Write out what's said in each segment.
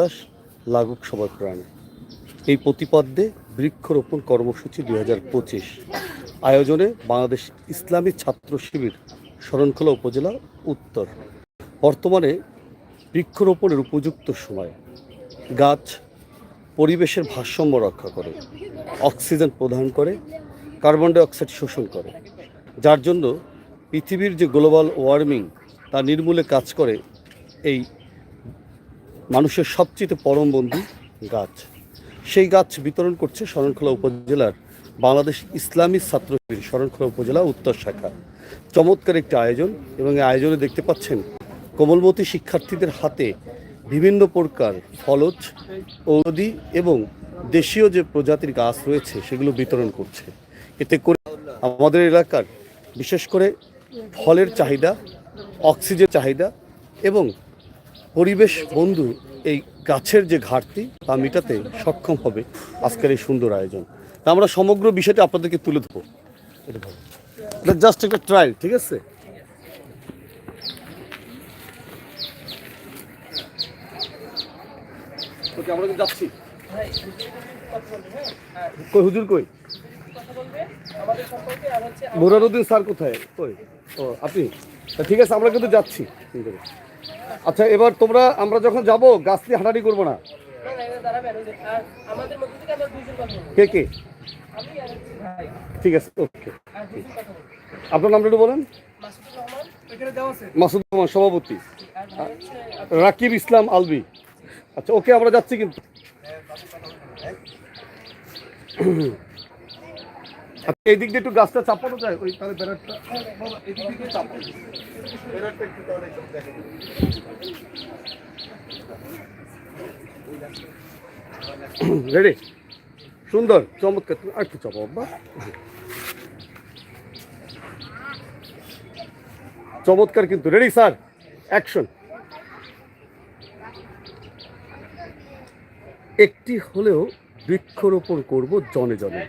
বাতাস লাগুক সবার প্রাণে। এই প্রতিপাদ্যে বৃক্ষরোপণ কর্মসূচি দুই হাজার পঁচিশ। আয়োজনে বাংলাদেশ ইসলামী ছাত্র শিবির, শরণখোলা উপজেলা, উত্তর। বর্তমানে বৃক্ষরোপণের উপযুক্ত সময়। গাছ পরিবেশের ভারসাম্য রক্ষা করে, অক্সিজেন প্রদান করে, কার্বন ডাই অক্সাইড শোষণ করে। যার জন্য পৃথিবীর যে গ্লোবাল ওয়ার্মিং, তা নির্মূলে কাজ করে এই মানুষের সবচেয়ে পরম বন্ধু গাছ। সেই গাছ বিতরণ করছে শরণখোলা উপজেলার বাংলাদেশ ইসলামী ছাত্র শরণখোলা উপজেলা উত্তর শাখা। চমৎকার একটি আয়োজন এবং এই আয়োজনে দেখতে পাচ্ছেন কোমলমতি শিক্ষার্থীদের হাতে বিভিন্ন প্রকার ফলজ, ঔষধি এবং দেশীয় যে প্রজাতির গাছ রয়েছে সেগুলো বিতরণ করছে। এতে করে আমাদের এলাকার বিশেষ করে ফলের চাহিদা, অক্সিজেন চাহিদা এবং পরিবেশ বন্ধু এই গাছের যে ঘাটতি তা মেটাতে সক্ষম হবে আজকের এই সুন্দর আয়োজন। তা আমরা সমগ্র বিষয়টা আপনাদেরকে তুলে ধরবো। জাস্ট একটা ট্রায়াল ঠিক আছে? আমরা তো যাচ্ছি। কই, হুজুর কই? স্যার কোথায়? কই? ও, আপনি? ঠিক আছে, আমরা কিন্তু যাচ্ছি। আচ্ছা এবার তোমরা, আমরা যখন যাব গাছ দিয়ে হাঁটাহাঁটি করব না? কে কে? ঠিক আছে, ওকে। আপনার নামটা একটু বলেন। মাসুদ রহমান সভাপতি। রাকিব ইসলাম আলবি। আচ্ছা ওকে আমরা যাচ্ছি কিন্তু। এই দিক দিয়ে একটু গাছটা চাপানো যায়? ওই তাহলে রেডি সুন্দর, চমৎকার। আর বাবা চমৎকার কিন্তু। রেডি স্যার অ্যাকশন একটি হলেও বৃক্ষরোপণ করব জনে জনে।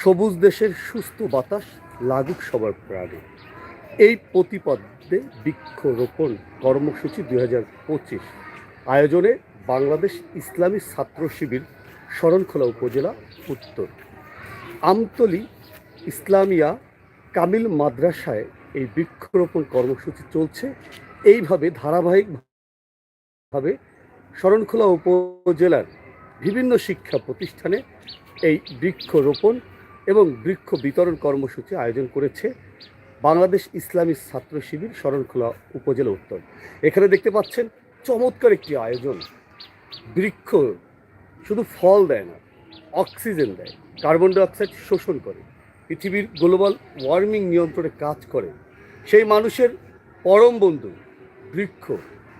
সবুজ দেশের সুস্থ বাতাস লাগুক সবার প্রাণে। এই প্রতিপাদ্যে বৃক্ষরোপণ কর্মসূচি দুই হাজার পঁচিশ। আয়োজনে বাংলাদেশ ইসলামী ছাত্র শিবির, শরণখোলা উপজেলা, উত্তর। আমতলি ইসলামিয়া কামিল মাদ্রাসায় এই বৃক্ষরোপণ কর্মসূচি চলছে। এইভাবে ধারাবাহিকভাবে শরণখোলা উপজেলার বিভিন্ন শিক্ষা প্রতিষ্ঠানে এই বৃক্ষরোপণ এবং বৃক্ষ বিতরণ কর্মসূচি আয়োজন করেছে বাংলাদেশ ইসলামী ছাত্র শিবির শরণখোলা উপজেলা উত্তর। এখানে দেখতে পাচ্ছেন, চমৎকার একটি আয়োজন। বৃক্ষ শুধু ফল দেয় না, অক্সিজেন দেয়, কার্বন ডাইঅক্সাইড শোষণ করে, পৃথিবীর গ্লোবাল ওয়ার্মিং নিয়ন্ত্রণে কাজ করে। সেই মানুষের পরম বন্ধু বৃক্ষ,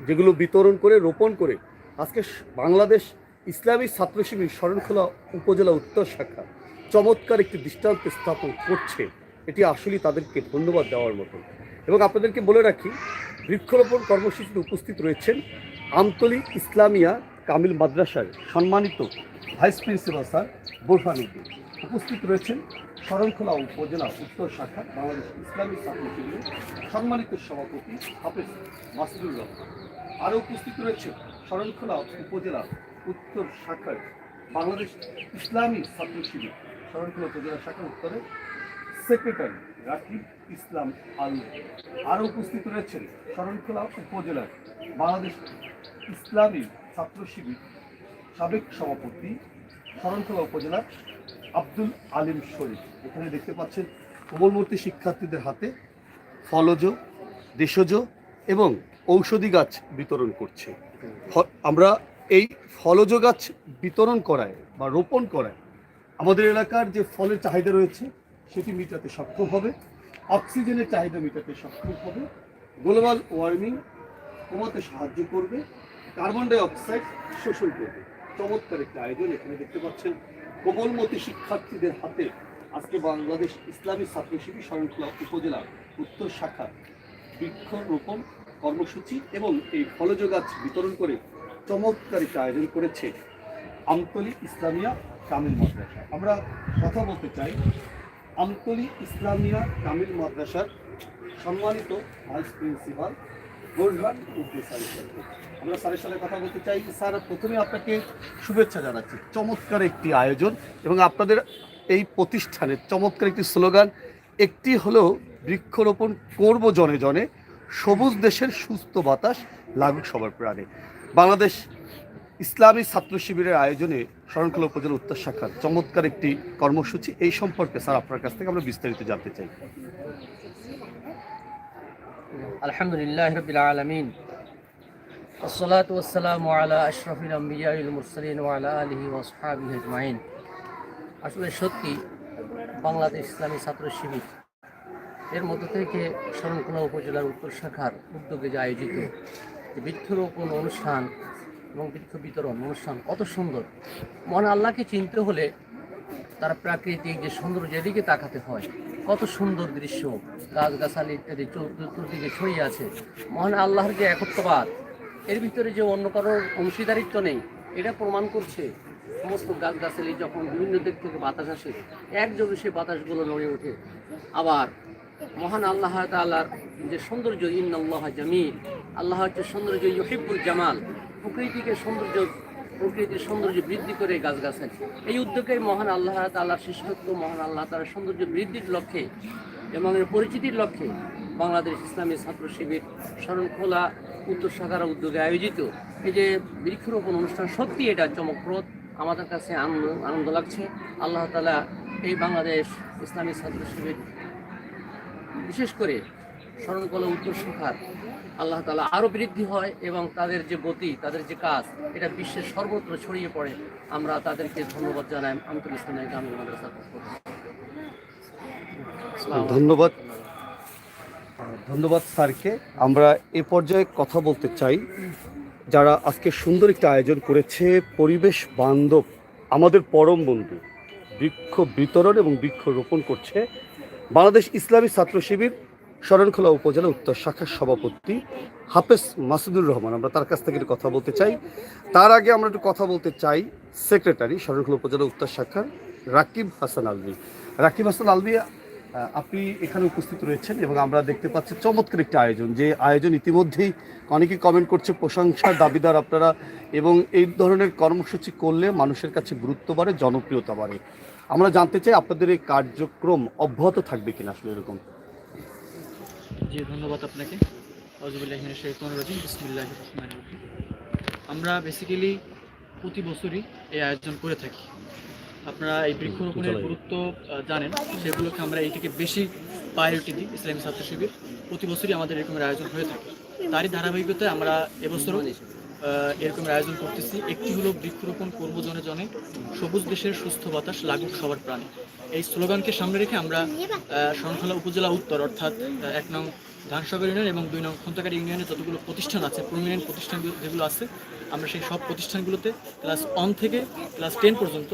যেগুলো বিতরণ করে, রোপণ করে, আজকে বাংলাদেশ ইসলামী ছাত্র শিবির শরণখোলা উপজেলা উত্তর শাখা চমৎকার একটি দৃষ্টান্ত স্থাপন করছে, এটি আসলেই তাদেরকে ধন্যবাদ দেওয়ার মতো এবং আপনাদেরকে বলে রাখি, বৃক্ষরোপণ কর্মসূচিতে উপস্থিত রয়েছেন আমতলি ইসলামিয়া কামিল মাদ্রাসার সম্মানিত ভাইস প্রিন্সিপাল স্যার বোরফানুদ্দিন উপস্থিত রয়েছেন শরণখোলা উপজেলা উত্তর শাখা বাংলাদেশ ইসলামী ছাত্র শিবিরের সম্মানিত সভাপতি হাফেজ মাসুদুর রহমান। আরও উপস্থিত রয়েছে শরণখোলা উপজেলা উত্তর শাখার বাংলাদেশ ইসলামী ছাত্র শিবির। শরণখোলা উপজেলা শাখা উত্তরে, সেক্রেটারি রাকিব ইসলাম আল। আরও উপস্থিত রয়েছেন শরণখোলা উপজেলার বাংলাদেশ ইসলামী ছাত্র শিবির সাবেক সভাপতি, শরণখোলা উপজেলার আব্দুল আলিম শরীফ। এখানে দেখতে পাচ্ছেন কোমলমূর্তি শিক্ষার্থীদের হাতে ফলজ, দেশজ এবং ঔষধি গাছ বিতরণ করছে। আমরা এই ফলজ গাছ বিতরণ করায় বা রোপণ করায় আমাদের এলাকার যে ফলের চাহিদা রয়েছে, সেটি মেটাতে সক্ষম হবে। অক্সিজেনের চাহিদা মেটাতে সক্ষম হবে। গ্লোবাল ওয়ার্মিং কমাতে সাহায্য করবে। কার্বন ডাই অক্সাইড শোষণ করবে। চমৎকার একটা আয়োজন এখানে দেখতে পাচ্ছেন। কোমলমতি শিক্ষার্থীদের হাতে আজকে বাংলাদেশ ইসলামী ছাত্র শিবির শরণখোলা উপজেলা উত্তর শাখা বৃক্ষরোপণ কর্মসূচি এবং এই ফলজ গাছ বিতরণ করে চমৎকার একটা আয়োজন করেছে আমতলি ইসলামিয়া কামিল মাদ্রাসা। আমরা কথা বলতে চাই আমতলি ইসলামিয়া কামিল মাদ্রাসার সম্মানিত ভাইস প্রিন্সিপাল বোরহান উদ্দিন সাথে। আমরা স্যারের সাথে কথা বলতে চাই। স্যার, প্রথমে আপনাকে শুভেচ্ছা জানাচ্ছি। চমৎকার একটি আয়োজন এবং আপনাদের এই প্রতিষ্ঠানের চমৎকার একটি স্লোগান, একটি হলো বৃক্ষরোপণ করব জনে জনে, সবুজ দেশের সুস্থ বাতাস, লাগুক সবার প্রাণে। বাংলাদেশ ইসলামী ছাত্র শিবিরের আয়োজনে শরণখোলা উপজেলা উত্তর শাখার চমৎকার একটি কর্মসূচি এই সম্পর্কে স্যার আপনার কাছ থেকে আমরা বিস্তারিত জানতে চাই الحمد لله رب العالمين والصلاة والسلام على أشرف الأنبياء والمرسلين وعلى آله وأصحابه أجمعين আসলে সত্যি বাংলাদেশ ইসলামী ছাত্র শিবির এর মধ্য থেকে শরণখোলা উপজেলার উত্তর শাখার উদ্যোগে যে আয়োজিত যে বৃক্ষরোপণ অনুষ্ঠান এবং বৃক্ষ বিতরণ অনুষ্ঠান, কত সুন্দর। মহান আল্লাহকে চিনতে হলে তার প্রাকৃতিক যে সৌন্দর্য এদিকে তাকাতে হয়, কত সুন্দর দৃশ্য, গাছগাছালি ইত্যাদি চতুর্দিকে ছড়িয়ে আছে। মহান আল্লাহর যে একত্ববাদ, এর ভিতরে যে অন্য কারোর অংশীদারিত্ব নেই, এটা প্রমাণ করছে সমস্ত গাছগাছালি যখন বিভিন্ন দিক থেকে বাতাস আসে, একযোগে সেই বাতাসগুলো নড়ে ওঠে। আবার মহান আল্লাহ তাআলার যে সৌন্দর্য, ইন্নাল্লাহ জামিল, আল্লাহ হচ্ছে সৌন্দর্য ইহিবুল জামাল। প্রকৃতিকে সৌন্দর্য, প্রকৃতির সৌন্দর্য বৃদ্ধি করে গাছ গাছগাছালি। এই উদ্যোগে মহান আল্লাহ তাআলার শিষ্যত্ব মহান আল্লাহ তাআলার সৌন্দর্য বৃদ্ধির লক্ষ্যে এবং এর পরিচিতির লক্ষ্যে বাংলাদেশ ইসলামী ছাত্র শিবির শরণখোলা উত্তর শাখার উদ্যোগে আয়োজিত। এই যে বৃক্ষরোপণ অনুষ্ঠান সত্যি এটা চমকপ্রদ। আমাদের কাছে আনন্দ আনন্দ লাগছে। আল্লাহ তালা এই বাংলাদেশ ইসলামী ছাত্র শিবির বিশেষ করে স্মরণকলা উত্তর শাখার আল্লাহ তালা আরও বৃদ্ধি হয় এবং তাদের যে গতি, তাদের যে কাজ, এটা বিশ্বের সর্বত্র ছড়িয়ে পড়ে। আমরা তাদেরকে ধন্যবাদ জানাই। আন্তরিক ইসলামী গ্রামীণ থেকে। ধন্যবাদ। ধন্যবাদ স্যারকে। আমরা এ পর্যায়ে কথা বলতে চাই। যারা আজকে সুন্দর একটা আয়োজন করেছে, পরিবেশ বান্ধব, আমাদের পরম বন্ধু, বৃক্ষ বিতরণ এবং বৃক্ষ রোপণ করছে, বাংলাদেশ ইসলামী ছাত্র শিবির শরণখোলা উপজেলা উত্তর শাখার সভাপতি হাফেজ মাসুদুর রহমান। আমরা তার কাছ থেকে কথা বলতে চাই। তার আগে আমরা একটু কথা বলতে চাই সেক্রেটারি শরণখোলা উপজেলা উত্তর শাখার রাকিব হাসান আলভি। রাকিব হাসান আলভি আপনি এখানে উপস্থিত রয়েছেন এবং আমরা দেখতে পাচ্ছি চমৎকার একটি আয়োজন। যে আয়োজন ইতিমধ্যেই অনেকেই কমেন্ট করছে প্রশংসার দাবিদার আপনারা এবং এই ধরনের কর্মসূচি করলে মানুষের কাছে গুরুত্ব বাড়ে, জনপ্রিয়তা বাড়ে। আমরা জানতে চাই আপনাদের এই কার্যক্রম অব্যাহত থাকবে কিনা আসলে এরকম। জি ধন্যবাদ আপনাকে। রাজিম আমরা বেসিক্যালি প্রতি বছরই এই আয়োজন করে থাকি। আপনারা এই বৃক্ষরোপণের গুরুত্ব জানেন সেগুলোকে আমরা এইটিকে বেশি প্রায়োরিটি দিই ইসলামী ছাত্র শিবির। প্রতি বছরই আমাদের এরকমের আয়োজন হয়ে থাকে। তারই ধারাবাহিকতায় আমরা এবছরও আহ, এরকমের আয়োজন করতেছি। একটি হলো বৃক্ষরোপণ করব জনে জনে। সবুজ দেশের সুস্থ বাতাস লাগুক সবার প্রাণে। এই স্লোগানকে সামনে রেখে আমরা শরণখোলা উপজেলা উত্তর অর্থাৎ এক নং ধানসাগর ইউনিয়ন এবং দুই নং খন্তকার ইউনিয়নে যতগুলো প্রতিষ্ঠান আছে প্রমিনেন্ট প্রতিষ্ঠান যেগুলো আছে আমরা সেই সব প্রতিষ্ঠানগুলোতে ক্লাস ওয়ান থেকে ক্লাস টেন পর্যন্ত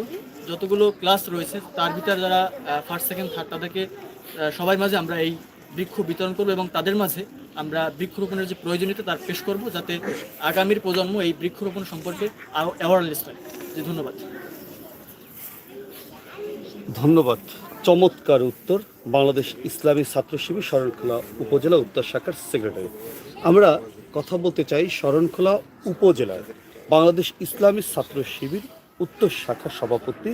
যতগুলো ক্লাস রয়েছে তার ভিতরে যারা ফার্স্ট সেকেন্ড থার্ড তাদেরকে সবার মাঝে আমরা এই বৃক্ষ বিতরণ করব এবং তাদের মাঝে আমরা বৃক্ষরোপণের যে প্রয়োজনীয়তা তার পেশ করব যাতে আগামীর প্রজন্ম এই বৃক্ষরোপণ সম্পর্কে অ্যাওয়ারনেস পায়। জি, ধন্যবাদ। ধন্যবাদ। চমৎকার উত্তর বাংলাদেশ ইসলামী ছাত্র শিবির শরণখোলা উপজেলা উত্তর শাখার সেক্রেটারি আমরা কথা বলতে চাই শরণখোলা উপজেলার বাংলাদেশ ইসলামী ছাত্র শিবির উত্তর শাখার সভাপতি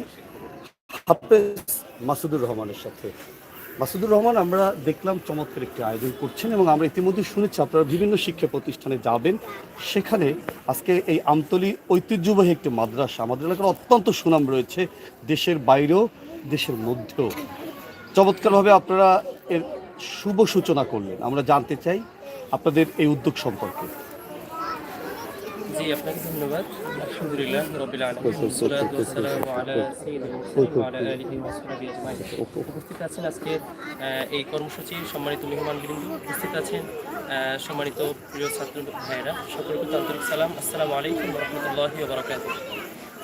হাফেজ মাসুদুর রহমানের সাথে। মাসুদুর রহমান, আমরা দেখলাম চমৎকার একটি আয়োজন করছেন এবং আমরা ইতিমধ্যে শুনেছি আপনারা বিভিন্ন শিক্ষা প্রতিষ্ঠানে যাবেন। সেখানে আজকে এই আমতলি ঐতিহ্যবাহী একটি মাদ্রাসা, আমাদের এলাকার অত্যন্ত সুনাম রয়েছে দেশের বাইরেও, দেশের মধ্যেও। চমৎকারভাবে আপনারা এর শুভ সূচনা করলেন। আমরা জানতে চাই আপনাদের এই উদ্যোগ সম্পর্কে। জি আপনাকে ধন্যবাদ। আলহামদুলিল্লাহ রবিল উপস্থিত আছেন আজকে এই কর্মসূচির সম্মানিত মেহমানবৃন্দ উপস্থিত আছেন সম্মানিত প্রিয় ছাত্র ভাইয়েরা। সকলকে আন্তরিক সালাম। আসসালামু আলাইকুম রহমতুল্লাহি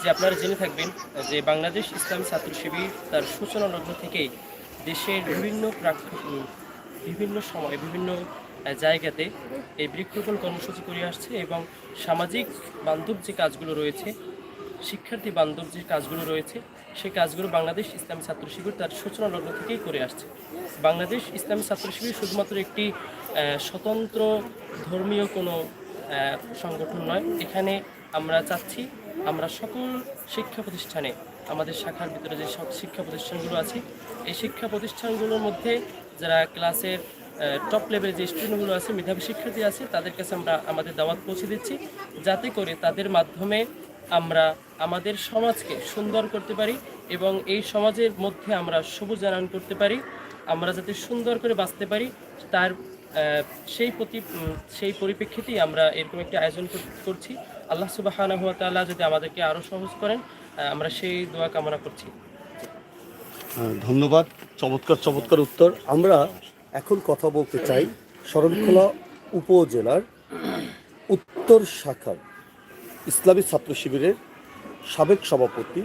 যে আপনারা জেনে থাকবেন যে বাংলাদেশ ইসলামী ছাত্র শিবির তার সূচনা লগ্ন থেকেই দেশের বিভিন্ন প্রাক- বিভিন্ন সময় বিভিন্ন জায়গাতে এই বৃক্ষরোপণ কর্মসূচি করে আসছে এবং সামাজিক বান্ধব যে কাজগুলো রয়েছে, শিক্ষার্থী বান্ধব যে কাজগুলো রয়েছে সেই কাজগুলো বাংলাদেশ ইসলামী ছাত্র শিবির তার সূচনা লগ্ন থেকেই করে আসছে। বাংলাদেশ ইসলামী ছাত্র শিবির শুধুমাত্র একটি স্বতন্ত্র ধর্মীয় কোনো সংগঠন নয়। এখানে আমরা চাচ্ছি, আমরা সকল শিক্ষা প্রতিষ্ঠানে, আমাদের শাখার ভিতরে যে সব শিক্ষা প্রতিষ্ঠানগুলো আছে, এই শিক্ষা প্রতিষ্ঠানগুলোর মধ্যে যারা ক্লাসের টপ লেভেলের যে স্টুডেন্টগুলো আছে, মেধাবী শিক্ষার্থী আছে, তাদের কাছে আমরা আমাদের দাওয়াত পৌঁছে দিচ্ছি। যাতে করে তাদের মাধ্যমে আমরা আমাদের সমাজকে সুন্দর করতে পারি এবং এই সমাজের মধ্যে আমরা সবুজ সবুজায়ন করতে পারি। আমরা যাতে সুন্দর করে বাঁচতে পারি, তার সেই প্রতি সেই পরিপ্রেক্ষিতেই আমরা এরকম একটি আয়োজন করছি। আল্লাহ সুবাহ যদি আমাদেরকে আরও সহজ করেন আমরা সেই দোয়া কামনা করছি। ধন্যবাদ। চমৎকার চমৎকার উত্তর। আমরা এখন কথা বলতে চাই শরণখোলা উপজেলার উত্তর শাখার ইসলামী ছাত্র শিবিরের সাবেক সভাপতি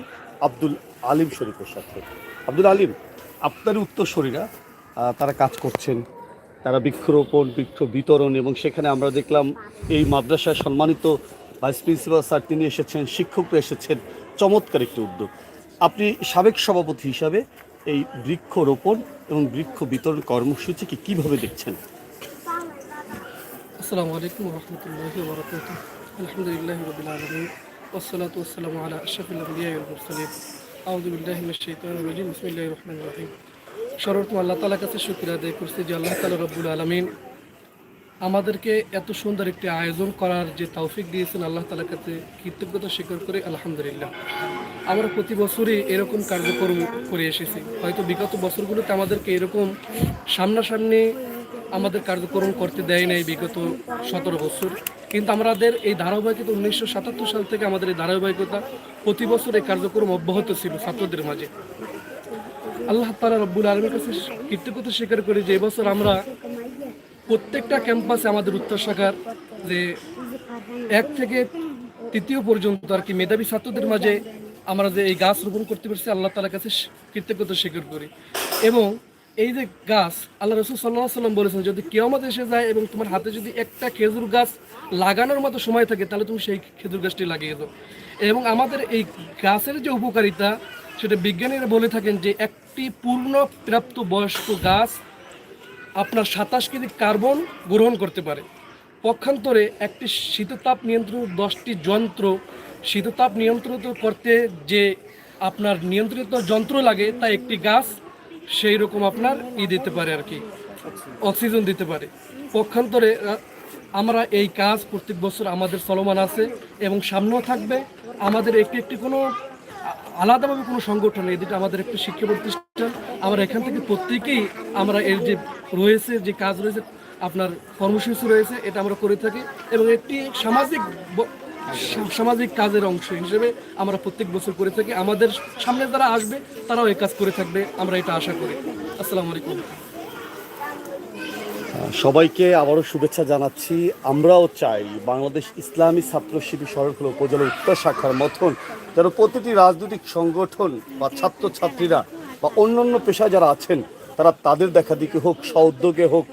আব্দুল আলিম শরীফের সাথে। আব্দুল আলিম, আপনার উত্তরসূরিরা তারা কাজ করছেন। তারা বৃক্ষরোপণ, বৃক্ষ বিতরণ এবং সেখানে আমরা দেখলাম এই মাদ্রাসায় সম্মানিত ভাইস প্রিন্সিপাল স্যার, তিনি এসেছেন, শিক্ষকরা এসেছেন। চমৎকার একটি উদ্যোগ। আপনি সাবেক সভাপতি হিসাবে এই বৃক্ষরোপণ এবং বৃক্ষ বিতরণ কর্মসূচিকে কিভাবে দেখছেন السلام عليكم ورحمة الله وبركاته الحمد لله رب العالمين والصلاة والسلام على أشرف الأنبياء والمرسلين أعوذ بالله من الشيطان الرجيم بسم الله الرحمن الرحيم সর্বপ্রথম আল্লাহ তালার কাছে শুক্রিয়া আদায় করছি যে আল্লাহ তালা রব্বুল আলমিন আমাদেরকে এত সুন্দর একটি আয়োজন করার যে তৌফিক দিয়েছেন আল্লাহ তালার কাছে কৃতজ্ঞতা স্বীকার করে আলহামদুলিল্লাহ। আমরা প্রতি বছরই এরকম কার্যক্রম করে এসেছি। হয়তো বিগত বছরগুলোতে আমাদেরকে এরকম সামনাসামনি আমাদের কার্যক্রম করতে দেয় নাই বিগত সতেরো বছর। কিন্তু আমাদের এই ধারাবাহিকতা উনিশশো সাতাত্তর সাল থেকে আমাদের এই ধারাবাহিকতা প্রতি বছর এই কার্যক্রম অব্যাহত ছিল ছাত্রদের মাঝে। আল্লাহ তালা রব্বুল আলমীর কাছে কৃতজ্ঞতা স্বীকার করি যে এবছর আমরা প্রত্যেকটা ক্যাম্পাসে আমাদের উত্তর শাখার যে এক থেকে তৃতীয় পর্যন্ত আর কি মেধাবী ছাত্রদের মাঝে আমরা যে এই গাছ রোপণ করতে পারছি, আল্লাহ তালার কাছে কৃতজ্ঞতা স্বীকার করি। এবং এই যে গাছ, আল্লাহ রসুল সাল্লাহ সাল্লাম বলেছেন, যদি কেয়ামত এসে যায় এবং তোমার হাতে যদি একটা খেজুর গাছ লাগানোর মতো সময় থাকে, তাহলে তুমি সেই খেজুর গাছটি লাগিয়ে দাও। এবং আমাদের এই গাছের যে উপকারিতা, সেটা বিজ্ঞানীরা বলে থাকেন যে একটি পূর্ণ প্রাপ্ত বয়স্ক গাছ আপনার সাতাশ কেজি কার্বন গ্রহণ করতে পারে। পক্ষান্তরে একটি শীততাপ নিয়ন্ত্রণ দশটি যন্ত্র। শীততাপ নিয়ন্ত্রিত করতে যে আপনার নিয়ন্ত্রিত যন্ত্র লাগে তা একটি গাছ সেই রকম আপনার ই দিতে পারে আর কি। অক্সিজেন দিতে পারে। পক্ষান্তরে আমরা এই কাজ প্রত্যেক বছর আমাদের চলমান আছে এবং সামনেও থাকবে। আমাদের একটি একটি কোনো আলাদাভাবে কোনো সংগঠন নেই, যেটা আমাদের একটা শিক্ষা প্রতিষ্ঠান। আমরা এখান থেকে প্রত্যেকেই আমরা এর যে রয়েছে, যে কাজ রয়েছে, আপনার কর্মসূচি রয়েছে, এটা আমরা করে থাকি এবং একটি সামাজিক সামাজিক কাজের অংশ হিসেবে আমরা প্রত্যেক বছর করে থাকি। আমাদের সামনে যারা আসবে, তারাও এই কাজ করে থাকবে, আমরা এটা আশা করি। আসসালামু আলাইকুম। সবাইকে আবারও শুভেচ্ছা জানাচ্ছি। আমরাও চাই বাংলাদেশ ইসলামী ছাত্র শিবির শরণখোলা উপজেলা উত্তর শাখার মতন যেন প্রতিটি রাজনৈতিক সংগঠন বা ছাত্রছাত্রীরা বা অন্যান্য পেশায় যারা আছেন, তারা তাদের দেখা দিকে হোক সউদ্যোগে হোক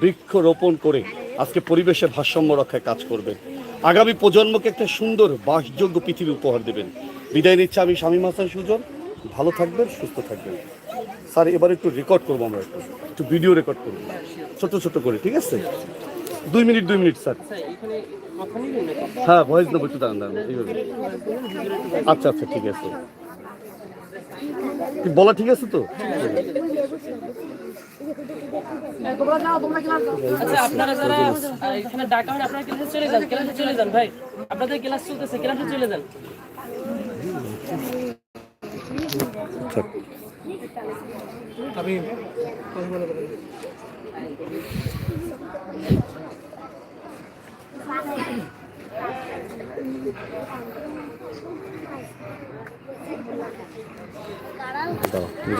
বৃক্ষ রোপণ করে আজকে পরিবেশের ভারসাম্য রক্ষায় কাজ করবেন। আগামী প্রজন্মকে একটা সুন্দর, বাসযোগ্য পৃথিবী উপহার দেবেন। বিদায় নিচ্ছে আমি স্বামী হাসান সুজন। ভালো থাকবেন, সুস্থ থাকবেন। স্যার এবার একটু রেকর্ড করব আমরা একটু। একটু ভিডিও রেকর্ড করব। ছোট ছোট করে ঠিক আছে? দুই মিনিট দুই মিনিট স্যার। হ্যাঁ ভয়েস দেবো একটু দাঁড়ান দাঁড়ান এইভাবে। আচ্ছা আচ্ছা ঠিক আছে। বলা ঠিক আছে তো? আচ্ছা আপনারা যারা এখানে ডাকা হয় আপনারা ক্লাসে চলে যান ক্লাসে চলে যান ভাই। আপনাদের ক্লাস চলতেছে ক্লাসে চলে যান। আচ্ছা। আমি। দাঁড়াও।